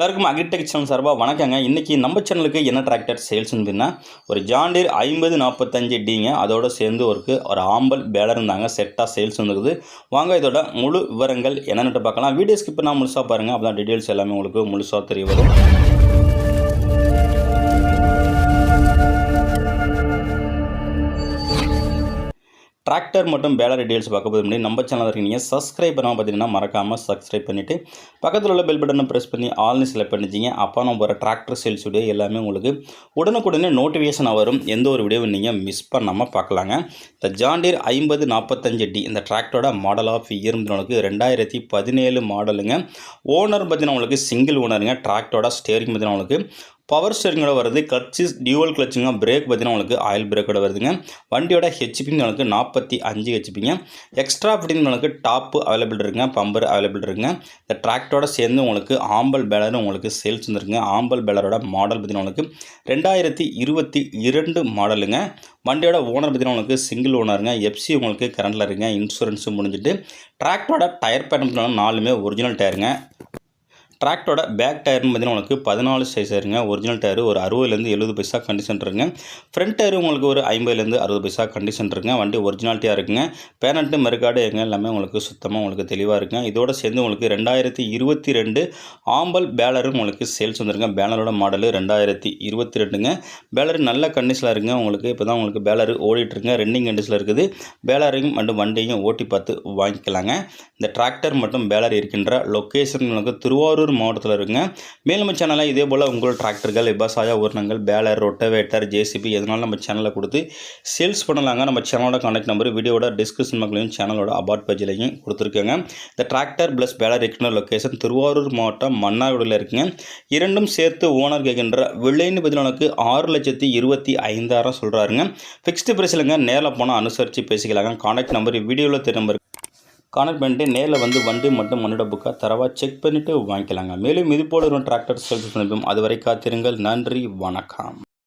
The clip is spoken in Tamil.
எல்லாருக்கும் அக்ரிடெக் சேனல் சார்பாக வணக்கங்க. இன்றைக்கி நம்ம சேனலுக்கு என்ன டிராக்டர் சேல்ஸ் அப்படின்னா ஒரு ஜாண்டீர் ஐம்பது நாற்பத்தஞ்சு டிங்க அதோட சேர்ந்து ஒரு ஒரு ஆம்பல் பேலர் இருந்தாங்க. செட்டாக சேல்ஸ் வந்துருக்குது. வாங்க இதோட முழு விவரங்கள் என்னென்னு பார்க்கலாம். வீடியோ ஸ்கிப் நான் முழுசாக பாருங்கள் அப்போ டீட்டெயில்ஸ் எல்லாமே உங்களுக்கு முழுசாக தெரிய வரும். டிராக்டர் மற்றும் பேலர் டீடைல்ஸ் பார்க்க போது முடியும் நம்ம சேனல் இருக்கீங்க. சப்ஸ்கிரைப் பண்ணாமல் பார்த்தீங்கன்னா மறக்காமல் சப்ஸ்கிரைப் பண்ணிவிட்டு பக்கத்தில் உள்ள பெல் பட்டனை ப்ரெஸ் பண்ணி ஆல்னு செலக்ட் பண்ணிச்சிங்க அப்போ நம்ம போகிற டிராக்டர் சேல்ஸ் வீடியோ எல்லாமே உங்களுக்கு உடனுக்குடனே நோட்டிஃபிகேஷன் வரும். எந்த ஒரு வீடியோவும் நீங்கள் மிஸ் பண்ணாமல் பார்க்கலாங்க. இந்த ஜாண்டீர் ஐம்பது நாற்பத்தஞ்சு டி இந்த டிராக்டரோட மாடல் ஆஃப் இயர் உங்களுக்கு ரெண்டாயிரத்தி பதினேழு மாடலுங்க ஓனர் பார்த்தீங்கன்னா உங்களுக்கு சிங்கிள் ஓனருங்க டிராக்டரோட ஸ்டேரிங் பார்த்தீங்கன்னா உங்களுக்கு பவர் ஸ்டேரிங்கோட வருது. கிளச்சிஸ் டியூவல் கிளச்சுங்க பிரேக் பார்த்தீங்கன்னா உங்களுக்கு ஆயில் பிரேக்கோட வருதுங்க. வண்டியோட ஹெச்பி உங்களுக்கு நாற்பத்தி அஞ்சு ஹெச்பிங்க எக்ஸ்ட்ரா ஃபிட்டிங் உங்களுக்கு டாப்பு அவைலபிள் இருக்குங்க. பம்பர் அவைலபிள் இருக்குங்க. இந்த டிராக்டரோட சேர்ந்து உங்களுக்கு ஆம்பல் பேலர் உங்களுக்கு சேல்ஸ் வந்துருக்குங்க ஆம்பல் பேலரோட மாடல் பார்த்தீங்கன்னா உங்களுக்கு ரெண்டாயிரத்தி இருபத்தி இரண்டு மாடலுங்க வண்டியோட ஓனர் பார்த்தீங்கன்னா உங்களுக்கு சிங்கிள் ஓனருங்க எஃப்சி உங்களுக்கு கரண்டில் இருங்க இன்சூரன்ஸும் முடிஞ்சிட்டு. டிராக்டரோட டயர் பயணம் நாலுமே ஒரிஜினல் டயருங்க டிராக்டரோட பேக் டயர்னு பார்த்தீங்கன்னா உங்களுக்கு பதினாலு சைஸ் இருங்க ஒரிஜினல் டயர் ஒரு அறுபதுலேருந்து எழுபது பைசா கண்டிஷன் இருங்க ஃப்ரண்ட் டயர் உங்களுக்கு ஒரு ஐம்பதுலேருந்து அறுபது பைசா கண்டிஷன் இருங்க வண்டி ஒரிஜினாலிட்டியாக இருக்குங்க. பேனட்டு மெருக்காடு எங்க எல்லாமே உங்களுக்கு சுத்தமாக உங்களுக்கு தெளிவாக இருக்குங்க. இதோட சேர்ந்து உங்களுக்கு ரெண்டாயிரத்தி இருபத்தி ரெண்டு ஆம்பல் பேலரும் உங்களுக்கு சேல்ஸ் வந்துருங்க. பேனரோட மாடலு ரெண்டாயிரத்தி இருபத்தி ரெண்டுங்க. பேலர் நல்ல கண்டிஷனில் இருங்க உங்களுக்கு இப்போ தான் உங்களுக்கு பேலர் ஓடிட்டுருங்க ரெண்டிங் கண்டிஷனில் இருக்குது. பேலரையும் மற்றும் வண்டியும் ஓட்டி பார்த்து வாங்கிக்கலாங்க. இந்த டிராக்டர் மற்றும் பேலர் இருக்கின்ற லொக்கேஷன் உங்களுக்கு திருவாரூர் திருப்பூர் மாவட்டத்தில் இருக்குங்க. மேலும் நம்ம சேனலில் இதே போல் உங்களோட டிராக்டர்கள் விவசாய உரணங்கள் பேலர் ரொட்டவேட்டர் ஜேசிபி எதனால நம்ம சேனலில் கொடுத்து சேல்ஸ் பண்ணலாங்க. நம்ம சேனலோட கான்டாக்ட் நம்பர் வீடியோட டிஸ்கிரிப்ஷன் மக்களையும் சேனலோட அபார்ட் பேஜ்லையும் கொடுத்துருக்கேங்க. இந்த டிராக்டர் ப்ளஸ் பேலர் இருக்கிற லொக்கேஷன் திருவாரூர் மாவட்டம் மன்னார்குடியில் இருக்குங்க. இரண்டும் சேர்த்து ஓனர் கேட்கின்ற விலைன்னு பதிலுக்கு ஆறு லட்சத்தி இருபத்தி ஐந்தாயிரம் சொல்கிறாருங்க ஃபிக்ஸ்டு பிரைஸ்லங்க நேரில் போனால் அனுசரித்து பேசிக்கலாங்க. கான்டாக்ட் நம்பர் வீடியோவில் திரும்ப கான்டெக்ட் பண்ணிட்டு நேரில் வந்து வண்டி மட்டும் மண்ணோட புக்காக தரவாக செக் பண்ணிவிட்டு வாங்கிக்கலாங்க. மேலும் இது போல ஒரு டிராக்டர் செல்ஃபி பண்ணிப்போம் அதுவரை காத்திருங்கள். நன்றி. வணக்கம்.